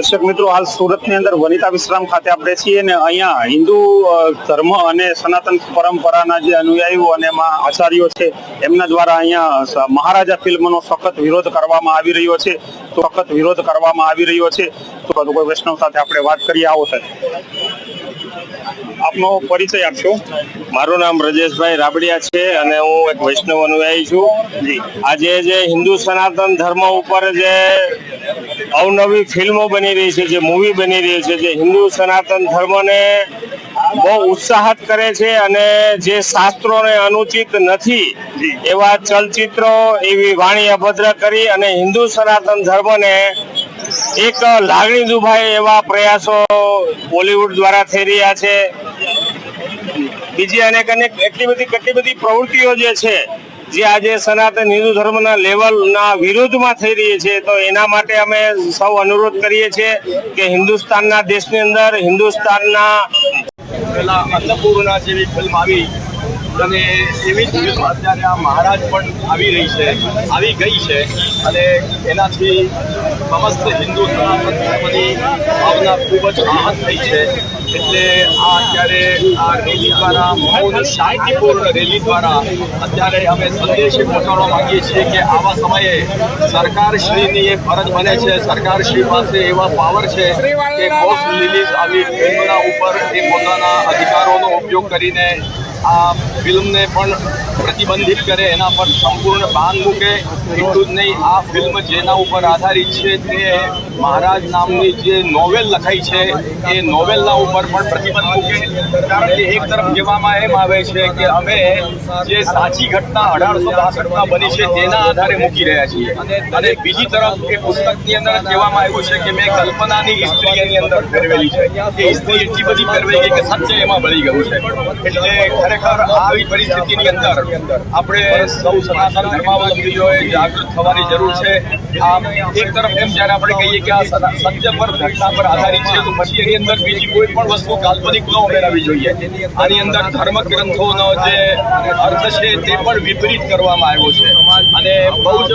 દર્શક મિત્રો હાલ સુરતની અંદર વનિતા વિશ્રામ ખાતે આપણે છીએ ને અહીંયા હિન્દુ ધર્મ અને સનાતન પરંપરાના જે અનુયાયીઓ અને એમાં આચાર્યો છે એમના દ્વારા અહીંયા મહારાજા ફિલ્મનો સખત વિરોધ કરવામાં આવી રહ્યો છે. તો સખત વિરોધ કરવામાં આવી રહ્યો છે. તો કોઈ વૈષ્ણવ સાથે આપણે વાત કરીએ આવો સાહેબ. આપનો પરિચય આપશો. મારું નામ બ્રજેશભાઈ રાબડિયા છે અને હું એક વૈષ્ણવ અનુયાયી છું. જી. આજે જે હિન્દુ સનાતન ધર્મ ઉપર જે અવનવી ફિલ્મો બની રહી છે, જે મૂવી બની રહી છે, જે હિન્દુ સનાતન ધર્મને બહુ ઉત્સાહત કરે છે અને જે શાસ્ત્રોને અનુચિત નથી, એવા ચલચિત્રો, એવી વાણી અભદ્ર કરી અને હિન્દુ સનાતન ધર્મને એક લાગણી દુભાય એવા પ્રયાસો બોલિવૂડ દ્વારા થઈ રહ્યા છે. બીજી અનેક અનેક એટલી બધી કેટલી બધી પ્રવૃત્તિઓ જે છે જે આજે સનાતન હિન્દુ ધર્મના લેવલના વિરુદ્ધમાં થઈ રહી છે, તો એના માટે અમે સૌ અનુરોધ કરીએ છીએ કે હિન્દુસ્તાનના દેશની અંદર હિન્દુસ્તાનના પેલા અન્નપૂર્ણા જેવી ફિલ્મ આવી અને મહારાજ પણ આવી રહી છે, આવી ગઈ છે અને એનાથી સમસ્ત હિન્દુ સનાતન ધર્મની ભાવના ખૂબ જ આહત થઈ છે. એટલે આ અત્યારે આ રેલી દ્વારા મૌન શાંતિપૂર્ણ રેલી દ્વારા અત્યારે અમે સંદેશ પહોંચાડવા માંગીએ છીએ કે આવા સમયે સરકારશ્રીની એ ફરજ બને છે. સરકારશ્રી પાસે એવા પાવર છે કે પોસ્ટ રિલીઝ આવી ફિલ્મના ઉપર એ પોતાના અધિકારોનો ઉપયોગ કરીને આ ફિલ્મને પણ પ્રતિબંધિત કરે, એના પર સંપૂર્ણ બાન મૂકે, એટલું જ નહીં, આ ફિલ્મ જેના ઉપર આધારિત છે તે મહારાજ નામની જે નોવેલ લખાઈ છે, એ નોવેલના ઉપર પણ પ્રતિબંધ મૂકે. કારણ કે એક તરફ કહેવામાં એમ આવે છે કે અમે જે સાચી ઘટના અઢારસો બાસઠમાં બની છે તેના આધારે મૂકી રહ્યા છીએ. અને બીજી તરફ એ પુસ્તકની અંદર કહેવામાં આવ્યું છે કે મેં કલ્પનાની સ્ત્રી એની અંદર ફેરવેલી છે. એ સ્ત્રી એટલી બધી ફેરવાઈ ગઈ કે સત્ય એમાં બળી ગયું છે. એટલે ખરેખર આવી પરિસ્થિતિની અંદર આપણે સૌ સનાતન ધર્માવલંબીઓએ જાગૃત થવાની જરૂર છે. આમ એક તરફ એમ જ્યારે આપણે કહીએ કે આ સત્ય પર, ઘટના પર આધારિત છે, તો પછી એની અંદર બીજી કોઈ પણ વસ્તુ કાલ્પનિક ન ઉમેરાવી જોઈએ. આની અંદર ધર્મ ગ્રંથોનો જે અર્થ છે તે પણ વિપરીત કરવામાં આવ્યો છે. અને બહુ જ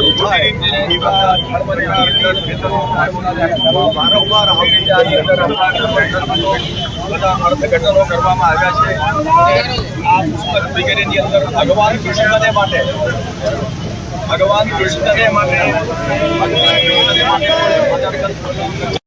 વારંવાર અર્થઘટનો કરવામાં આવ્યા છે. આ પુસ્તક વગેરેની અંદર ભગવાન કૃષ્ણને માટે ભગવાન કૃષ્ણને માટે ભગવાન કૃષ્ણને માટે